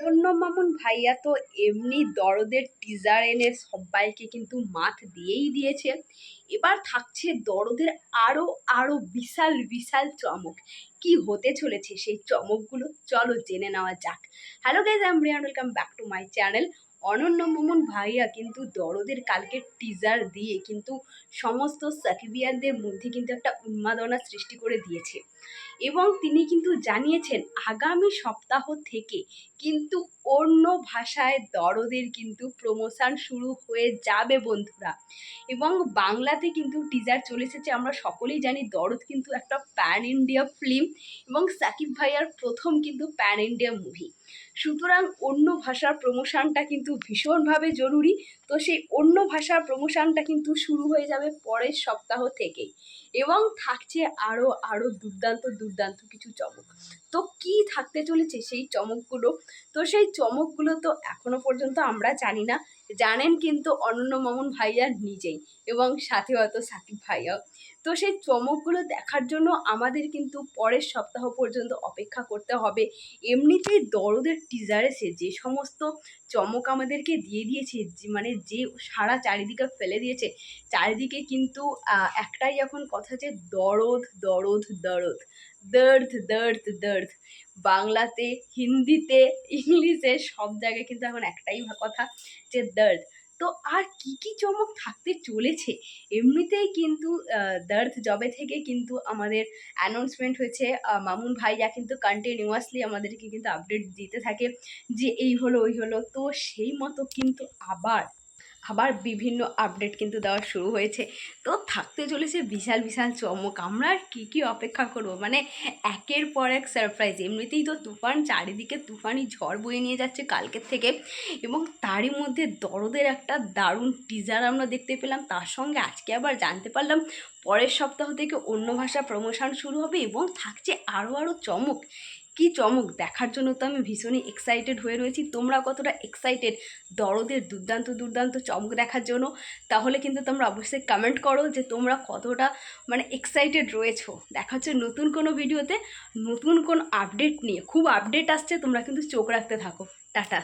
অন্য মামুন ভাইয়া তো এমনি দরদের টিজার এনে সবাইকে কিন্তু মাত দিয়েই দিয়েছে। এবার থাকছে দরদের আরও আরও বিশাল বিশাল চমক। কি হতে চলেছে সেই চমকগুলো? চলো জেনে নেওয়া যাক। Hello guys I am Riyan welcome back to my channel Ananya Mamun ভাইয়া কিন্তু দরদের কালকে টিজার দিয়ে কিন্তু সমস্ত সাকিবিয়ানদের মধ্যে কিন্তু একটা উন্মাদনা সৃষ্টি করে দিয়েছে। এবং তিনি কিন্তু জানিয়েছেন, আগামী সপ্তাহ থেকে কিন্তু অন্য ভাষায় দরদের কিন্তু প্রমোশন শুরু হয়ে যাবে বন্ধুরা। এবং বাংলাতে কিন্তু টিজার চলে এসেছে আমরা সকলেই জানি দরদ কিন্তু একটা প্যান ইন্ডিয়া ফিল্ম এবং সাকিব ভাইয়ার প্রথম কিন্তু প্যান ইন্ডিয়া মুভি সুতরাং অন্য ভাষার প্রমোশনটা কিন্তু ভীষণভাবে জরুরি। তো সেই অন্য ভাষার প্রমোশনটা কিন্তু শুরু হয়ে যাবে পরের সপ্তাহ থেকেই। এবং থাকছে আরও আরও দুর্দান্ত দুর্দান্ত কিছু চমক। তো কি থাকতে চলেছে সেই চমকগুলো? তো সেই চমকগুলো তো এখনও পর্যন্ত আমরা জানি না। জানেন কিন্তু অনন্য মামুন ভাইয়া নিজেই এবং সাথে হয়তো সাকিব ভাইয়াও। তো সেই চমকগুলো দেখার জন্য আমাদের কিন্তু পরের সপ্তাহ পর্যন্ত অপেক্ষা করতে হবে। এমনিতেই দরদের টিজার এসে যে সমস্ত চমক আমাদেরকে দিয়ে দিয়েছে মানে যে সারা চারিদিকে ফেলে দিয়েছে, চারিদিকে কিন্তু একটাই এখন কথা যে দরদ দরদ দরদ। দর্দ দর্দ দর্দ। বাংলাতে, হিন্দিতে, ইংলিশে সব জায়গায় কিন্তু এখন একটাই কথা যে দর্দ। তো আর কি কি চমক থাকতে চলেছে? এমনিতেই কিন্তু দর্দ জবে থেকে কিন্তু আমাদের অ্যানাউন্সমেন্ট হয়েছে। মামুন ভাইয়া কিন্তু কন্টিনিউয়াসলি আমাদেরকে কিন্তু আপডেট দিতে থাকে যে এই হলো, ওই হলো। তো সেই মতো কিন্তু আবার আবার বিভিন্ন আপডেট কিন্তু দেওয়া শুরু হয়েছে। তো থাকতে চলেছে বিশাল বিশাল চমক। আমরা আর কী কী অপেক্ষা করব? মানে একের পর এক সারপ্রাইজ এমনিতেই তো তুফান চারিদিকে তুফানি ঝড় বয়ে নিয়ে যাচ্ছে কালকের থেকে এবং তারই মধ্যে দরদের একটা দারুণ টিজার আমরা দেখতে পেলাম। তার সঙ্গে আজকে আবার জানতে পারলাম পরের সপ্তাহ থেকে অন্য ভাষা প্রমোশন শুরু হবে এবং থাকছে আরও আরও চমক। কি চমক? দেখার জন্য তো আমি ভীষণই এক্সাইটেড হয়ে রয়েছি। তোমরা কতটা এক্সাইটেড দরদের দুর্দান্ত দুর্দান্ত চমক দেখার জন্য। তাহলে কিন্তু তোমরা অবশ্যই কমেন্ট করো যে তোমরা কতটা মানে এক্সাইটেড রয়েছো। দেখা হচ্ছে নতুন কোনো ভিডিওতে নতুন কোন আপডেট নিয়ে। খুব আপডেট আসছে, তোমরা কিন্তু চোখ রাখতে থাকো। টাটা।